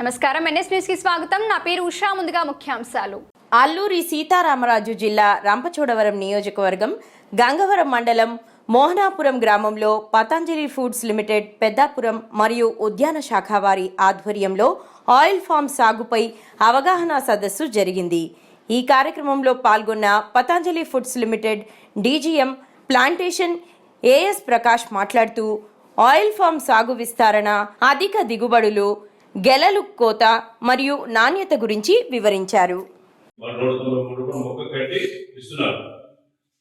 నమస్కారం. ఎన్ఎస్ న్యూస్కి స్వాగతం. నా పేరు ఉషా. ముందుగా ముఖ్యాంశాలు. అల్లూరి సీతారామరాజు జిల్లా రంపచోడవరం నియోజకవర్గం గంగవరం మండలం మోహనాపురం గ్రామంలో పతంజలి ఫుడ్స్ లిమిటెడ్ పెద్దాపురం మరియు ఉద్యాన శాఖ వారి ఆధ్వర్యంలో ఆయిల్ ఫామ్ సాగుపై అవగాహన సదస్సు జరిగింది. ఈ కార్యక్రమంలో పాల్గొన్న Patanjali foods limited DGM plantation AS Prakash మాట్లాడుతూ ఆయిల్ ఫామ్ సాగు విస్తరణ అధిక దిగుబడులు గెలలు కోత మరియు నాణ్యత గురించి వివరించారు.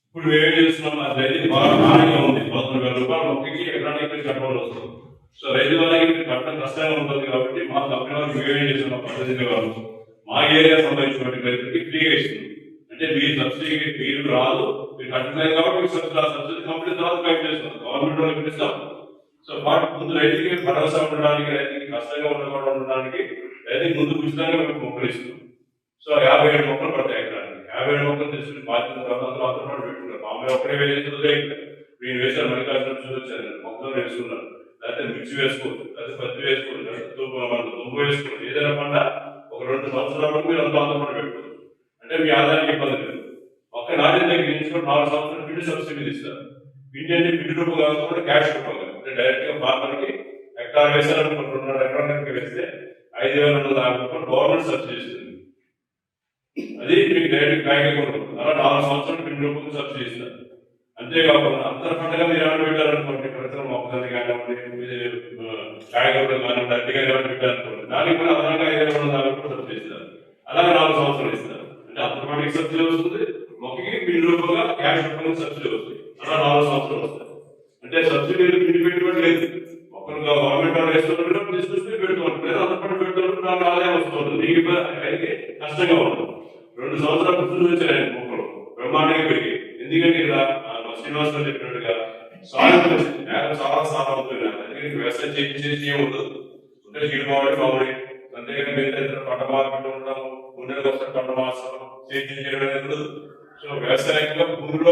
ఇప్పుడు ఏం చేస్తున్నాం ఆ రైతు బాగా నాణ్యంగా ఉంది. పదకొండు వేల రూపాయలు మొక్కకి ఎకరానికి కట్టవలసి వస్తుంది. సో రైతు వాళ్ళకి కట్టడం కష్టంగా ఉంటుంది కాబట్టి మా కంపెనీ వాళ్ళకి మేము చేస్తున్నాం పద్ధతి వాళ్ళు మా ఏరియా సంబంధించినటువంటి రైతులకి ఫ్రీగా ఇస్తుంది అంటే మీ సబ్సిడీకి మీరు రాదు మీరు కట్టలేదు కాబట్టి మీకు సబ్సిడీ సబ్సిడీ కంపెనీ తర్వాత పైప్ చేస్తుంది. గవర్నమెంట్ వాళ్ళకి ఇస్తాం. సో వాటి ముందు రైతుకి భరోసా ఉండడానికి రైతుకి కష్టంగా ఉండకుండా ఉండడానికి అయితే ముందు ఉచితంగా మేము మొక్కలు ఇస్తున్నాం సో యాభై ఏడు మొక్కలు పడతాయి ఎకరానికి. యాభై ఏడు మొక్కలు తీసుకుని బాధ్యత తర్వాత అందరూ అందరూ పాటు పెట్టుకున్నారు ఒక్కడే వేసేది నేను వేసాను మల్లికార్జున చూసొచ్చాను మొక్కలు వేసుకున్నాను. లేకపోతే మిర్చి వేసుకోవచ్చు. లేకపోతే పత్తి వేసుకోవచ్చు. లేకపోతే తుమ్ము మన తుమ్ము వేసుకోవచ్చు. ఏదైనా పంట ఒక రెండు సంవత్సరాల వరకు మీరు అంతా అందరూ పెట్టుకోవచ్చు. అంటే మీ ఆదాయానికి ఇబ్బంది లేదు. ఒక్క నాణ్యత దగ్గర నుంచి నాలుగు సంవత్సరాలు పిండి సబ్సిడీ ఇస్తారు. పిండి అంటే పిండి రూపం కాకుండా క్యాష్ రూపం కాదు. అంటే డైరెక్ట్గా ఫార్మర్కి హెక్టార్ వేసారనుకో రెండున్నర ఎకరానికి వేస్తే ఐదు వేల రెండు వందల యాభై రూపాయలు గవర్నమెంట్ సబ్సిడీ ఇస్తుంది. అది మీకు డైరెక్ట్ బ్యాంక్ అకౌంట్ అలా నాలుగు సంవత్సరాలు పిండి రూపాయలు సబ్సిడీ ఇస్తారు. అంతేకాకుండా అంతర్ పండుగ మీరు ఏమైనా పెట్టారనుకోండి ప్రజలు మొక్కజొన్న కానివ్వండి కాయగూరలు కానివ్వండి అరటికాయ కానివ్వండి పెట్టారనుకోండి దానికి కూడా అదనంగా ఐదు వేల రెండు వందల రూపాయలు సబ్సిడీ ఇస్తారు. అలాగే నాలుగు సంవత్సరాలు ఇస్తారు. అంటే అంతర్ పంటకి సబ్సిడీ వస్తుంది మొక్కకి పిండి రూపంగా క్యాష్ రూపంగా సబ్సిడీ వస్తుంది. అలా నాలుగు సంవత్సరాలు వస్తాయి. అంటే సబ్సిడీ పిండి పెట్టుబడి లేదు. మొక్కలు గవర్నమెంట్ వాళ్ళు వేస్తున్నప్పుడు తీసుకొస్తే పెట్టుకోండి లేదా అంతపడి పంట నాకు ఆదాయం వస్తుంది. మీకు అయితే కష్టంగా ఉంటుంది. రెండు సంవత్సరాలు గుర్తు వచ్చాయి మొక్కలు. బ్రహ్మాండంగా పెరిగి ఎందుకంటే ఇలా శ్రీనివాసరావు చెప్పినట్టుగా సాయం వచ్చింది నేల చాలా సారం అవుతుంది. ఎందుకంటే వ్యవసాయం చేయించేసి ఏం ఉండదు. ఉంటే చీడు మామిడి మామిడి అంతేగాని మిగతా పంట మార్కెట్ ఉండడం ఉండేది ఒకసారి పంట మార్చడం చేయించడం అనేది ఉండదు. సో వ్యవసాయంగా భూమిలో